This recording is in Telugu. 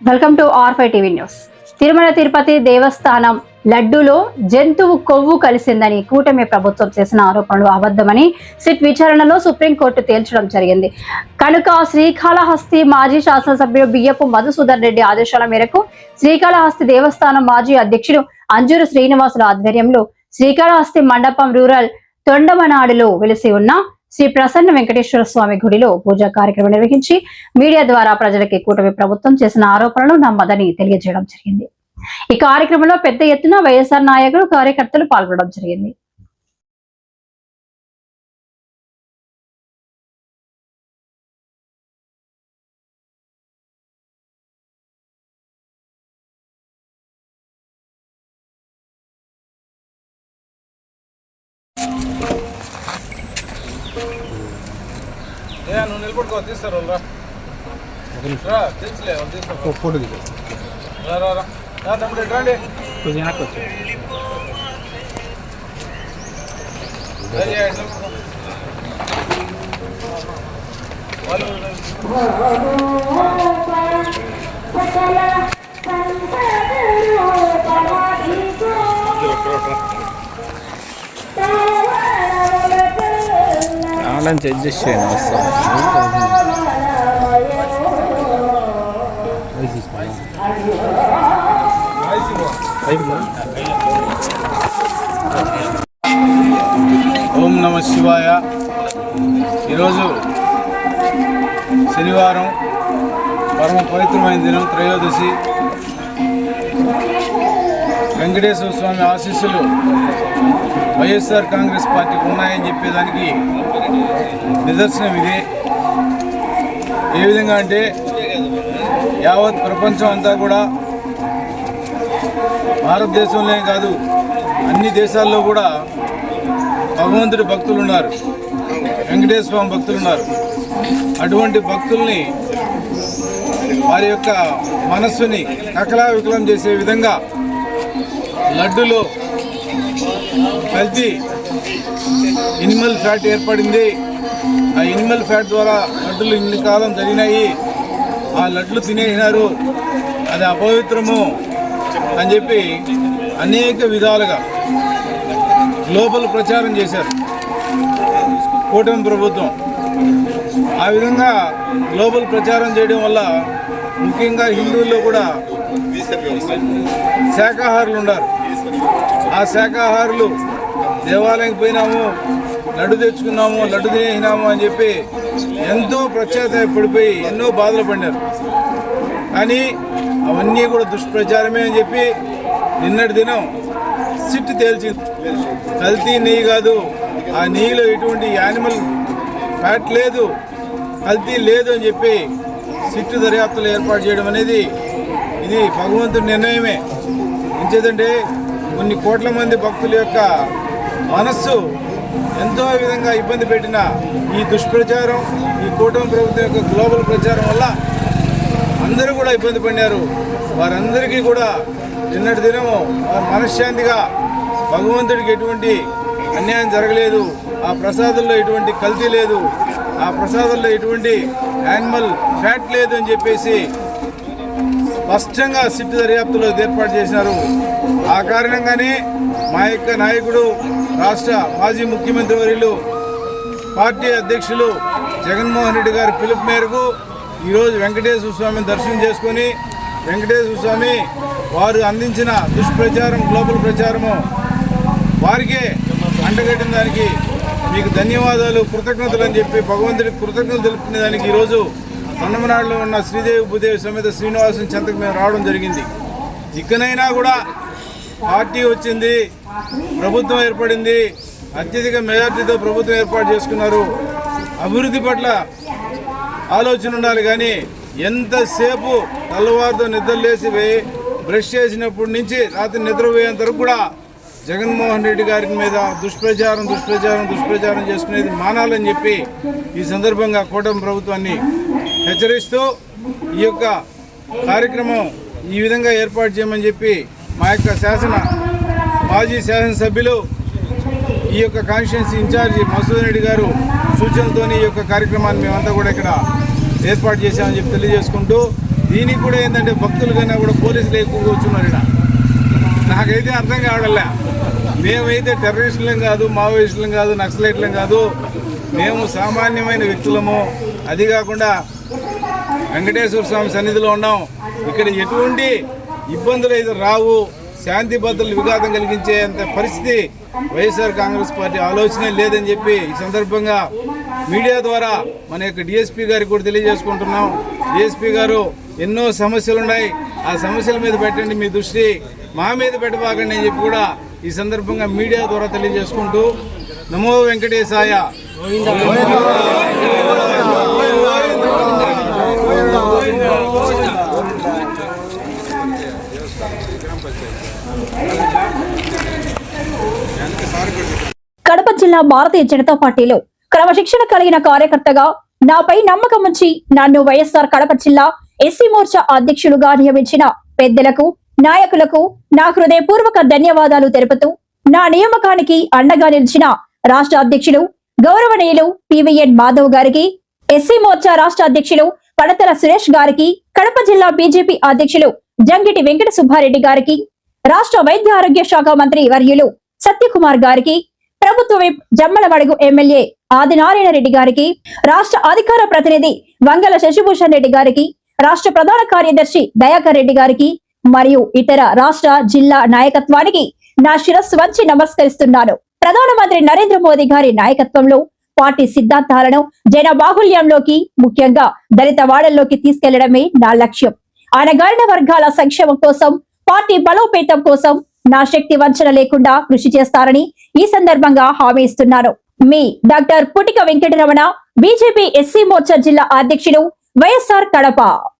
Welcome to R TV news. Tirumala Tirupati Devasthanam లడ్డూలో జంతువు కొవ్వు కలిసిందని కూటమి ప్రభుత్వం చేసిన ఆరోపణలు అబద్ధమని సిట్ విచారణలో సుప్రీంకోర్టు తేల్చడం జరిగింది. కనుక శ్రీకాళహస్తి మాజీ శాసనసభ్యుడు బియ్యపు మధుసూదన్ రెడ్డి ఆదేశాల మేరకు శ్రీకాళహస్తి దేవస్థానం మాజీ అధ్యక్షుడు అంజూరు శ్రీనివాసుల ఆధ్వర్యంలో శ్రీకాళహస్తి మండపం రూరల్ తొండమనాడులో వెలిసి ఉన్న శ్రీ ప్రసన్న వెంకటేశ్వర స్వామి గుడిలో పూజా కార్యక్రమం నిర్వహించి మీడియా ద్వారా ప్రజలకి కూటమి ప్రభుత్వం చేసిన ఆరోపణలు నమ్మదని తెలియజేయడం జరిగింది. ఈ కార్యక్రమంలో పెద్ద ఎత్తున వైఎస్ఆర్ నాయకులు కార్యకర్తలు పాల్గొనడం జరిగింది. నువ్వు నిలబడుకో తీస్తారు వాళ్ళు రా. తెలుసులే వాళ్ళు తీస్తారు. ఫోటో దిగు. రా రా రా. రా తమ్ముడు ఇటు రండి? కొంచెం వెనక్కి వచ్చి సరే, ఇటు చెక్ చేసి అడ్జస్ట్ చేయండి వస్తాను ఓం నమ శివాయ. ఈరోజు శనివారం పరమ పవిత్రమైన దినం త్రయోదశి. వెంకటేశ్వర స్వామి ఆశీస్సులు వైఎస్ఆర్ కాంగ్రెస్ పార్టీకి ఉన్నాయని చెప్పేదానికి నిదర్శనం ఇదే. ఏ విధంగా అంటే యావత్ ప్రపంచం అంతా కూడా భారతదేశంలోనే కాదు అన్ని దేశాల్లో కూడా భగవంతుడి భక్తులు ఉన్నారు. వెంకటేశ్వర స్వామి భక్తులు ఉన్నారు. అటువంటి భక్తుల్ని వారి యొక్క మనస్సుని కకలా వికలం చేసే విధంగా లడ్డులో కల్తీ. ఎనిమల్ ఫ్యాట్ ఏర్పడింది. ఆ ఎనిమల్ ఫ్యాట్ ద్వారా లడ్డులు ఇన్ని కాలం జరిగినాయి ఆ లడ్లు తినేసినారు. అది అపవిత్రము అని చెప్పి అనేక విధాలుగా గ్లోబల్ ప్రచారం చేశారు. కూటమి ప్రభుత్వం. ఆ విధంగా గ్లోబల్ ప్రచారం చేయడం వల్ల ముఖ్యంగా హిందువుల్లో కూడా శాఖాహారులు ఉన్నారు. ఆ శాఖాహారులు దేవాలయంకి పోయినాము లడ్డు తెచ్చుకున్నాము లడ్డు తినేసినాము అని చెప్పి ఎంతో పడిపోయి ఎన్నో బాధలు పడినారు. కానీ అవన్నీ కూడా దుష్ప్రచారమే అని చెప్పి నిన్నటి దినం సిట్ తేల్చింది. కల్తీ నెయ్యి కాదు ఆ నెయ్యిలో ఎటువంటి యానిమల్ ఫ్యాట్ లేదు కల్తీ లేదు అని చెప్పి సిట్ దర్యాప్తులు ఏర్పాటు చేయడం అనేది ఇది భగవంతుడి నిర్ణయమే. ఎంచేదంటే కొన్ని కోట్ల మంది భక్తుల యొక్క మనస్సు ఎంతో విధంగా ఇబ్బంది పెట్టిన ఈ దుష్ప్రచారం ఈ కూటమి ప్రభుత్వం యొక్క గ్లోబల్ ప్రచారం వల్ల అందరూ కూడా ఇబ్బంది పడినారు. వారందరికీ కూడా నిన్నటి దినము వారు మనశ్శాంతిగా భగవంతుడికి ఎటువంటి అన్యాయం జరగలేదు. ఆ ప్రసాదంలో ఎటువంటి కల్తీ లేదు. ఆ ప్రసాదంలో ఎటువంటి యానిమల్ ఫ్యాట్ లేదు అని చెప్పేసి స్పష్టంగా సిట్ దర్యాప్తులో ఏర్పాటు చేసినారు. ఆ కారణంగానే మా యొక్క నాయకుడు రాష్ట్ర మాజీ ముఖ్యమంత్రి వర్యులు పార్టీ అధ్యక్షులు జగన్మోహన్ రెడ్డి గారి పిలుపు మేరకు ఈరోజు వెంకటేశ్వర స్వామిని దర్శనం చేసుకొని వెంకటేశ్వర స్వామి వారు అందించిన దుష్ప్రచారం గ్లోబల్ ప్రచారము వారికే అంటగట్టిన దానికి మీకు ధన్యవాదాలు కృతజ్ఞతలు అని చెప్పి భగవంతుడికి కృతజ్ఞతలు తెలుపుకునే దానికి ఈరోజు సన్నమనాడులో ఉన్న శ్రీదేవి భూదేవి సమేత శ్రీనివాసం చెంతకు మేము రావడం జరిగింది. ఇకనైనా కూడా పార్టీ వచ్చింది ప్రభుత్వం ఏర్పడింది అత్యధిక మెజార్టీతో ప్రభుత్వం ఏర్పాటు చేసుకున్నారు. అభివృద్ధి పట్ల ఆలోచన ఉండాలి కానీ ఎంతసేపు తెల్లవారుతో నిద్రలేసి వే- బ్రష్ చేసినప్పటి నుంచి రాత్రి నిద్రపోయేంత వరకు కూడా జగన్మోహన్ రెడ్డి గారి మీద దుష్ప్రచారం దుష్ప్రచారం దుష్ప్రచారం చేసుకునేది మానాలని చెప్పి ఈ సందర్భంగా కూటమి ప్రభుత్వాన్ని హెచ్చరిస్తూ ఈ యొక్క కార్యక్రమం ఈ విధంగా ఏర్పాటు చేయమని చెప్పి మా యొక్క శాసన మాజీ శాసనసభ్యులు ఈ యొక్క కాన్స్టిట్యున్సీ ఇన్ఛార్జి మసూద్ రెడ్డి గారు సూచనలతోని ఈ యొక్క కార్యక్రమాన్ని మేమంతా కూడా ఇక్కడ ఏర్పాటు చేశామని చెప్పి తెలియజేసుకుంటూ దీనికి కూడా ఏంటంటే భక్తులు కన్నా కూడా పోలీసులు ఎక్కువ వచ్చున్నారు ఇక్కడ. నాకైతే అర్థం కావడంలే. మేమైతే టెర్రరిస్టులం కాదు మావోయిస్టులం కాదు నక్సలైట్లం కాదు. మేము సామాన్యమైన వ్యక్తులము. అది కాకుండా వెంకటేశ్వర స్వామి సన్నిధిలో ఉన్నాం. ఇక్కడ ఎటువంటి ఇబ్బందులు అయితే రావు. శాంతి భద్రతలు విఘాతం కలిగించేంత పరిస్థితి వైఎస్ఆర్ కాంగ్రెస్ పార్టీ ఆలోచనే లేదని చెప్పి ఈ సందర్భంగా మీడియా ద్వారా మన యొక్క డిఎస్పీ గారికి కూడా తెలియజేసుకుంటున్నాం. డిఎస్పీ గారు ఎన్నో సమస్యలు ఉన్నాయి. ఆ సమస్యల మీద పెట్టండి మీ దృష్టి. మా మీద పెట్టబాకండి అని చెప్పి కూడా ఈ సందర్భంగా మీడియా ద్వారా తెలియజేసుకుంటూ నమో వెంకటేశాయ కడప జిల్లా భారతీయ జనతా పార్టీలో క్రమశిక్షణ కలిగిన కార్యకర్తగా నాపై నమ్మకం ఉంచి నన్ను వైఎస్ఆర్ కడప జిల్లా ఎస్సీ మోర్చా అధ్యక్షులుగా నియమించిన పెద్దలకు నాయకులకు నా హృదయపూర్వక ధన్యవాదాలు తెలుపుతూ నా నియామకానికి అండగా నిలిచిన రాష్ట్ర అధ్యక్షులు గౌరవనీయులు పివిఎన్ మాధవ్ గారికి ఎస్సీ మోర్చా రాష్ట్ర అధ్యక్షులు పడతల సురేష్ గారికి కడప జిల్లా బీజేపీ అధ్యక్షులు జంగిటి వెంకట సుబ్బారెడ్డి గారికి రాష్ట్ర వైద్య ఆరోగ్య శాఖ మంత్రి వర్యులు సత్యకుమార్ గారికి ప్రభుత్వ విప్ జమ్మలమడుగు ఎమ్మెల్యే ఆదినారాయణ రెడ్డి గారికి రాష్ట్ర అధికార ప్రతినిధి వంగల శశిభూషణ్ రెడ్డి గారికి రాష్ట్ర ప్రధాన కార్యదర్శి దయాకర్ రెడ్డి గారికి మరియు ఇతర రాష్ట్ర జిల్లా నాయకత్వానికి నా శిరస్సు వంచి నమస్కరిస్తున్నాను. ప్రధానమంత్రి నరేంద్ర మోదీ గారి నాయకత్వంలో పార్టీ సిద్ధాంతాలను జన బాహుల్యంలోకి ముఖ్యంగా దళిత వాడల్లోకి తీసుకెళ్ళడమే నా లక్ష్యం. అనగారిన వర్గాల సంక్షేమం కోసం పార్టీ బలోపేతం కోసం నా శక్తి వంచన లేకుండా కృషి చేస్తారని ఈ సందర్భంగా హామీ ఇస్తున్నారు. మీ doctor Putika Venkataramana BJP SC Morcha జిల్లా అధ్యక్షుడు వైఎస్ఆర్ కడప.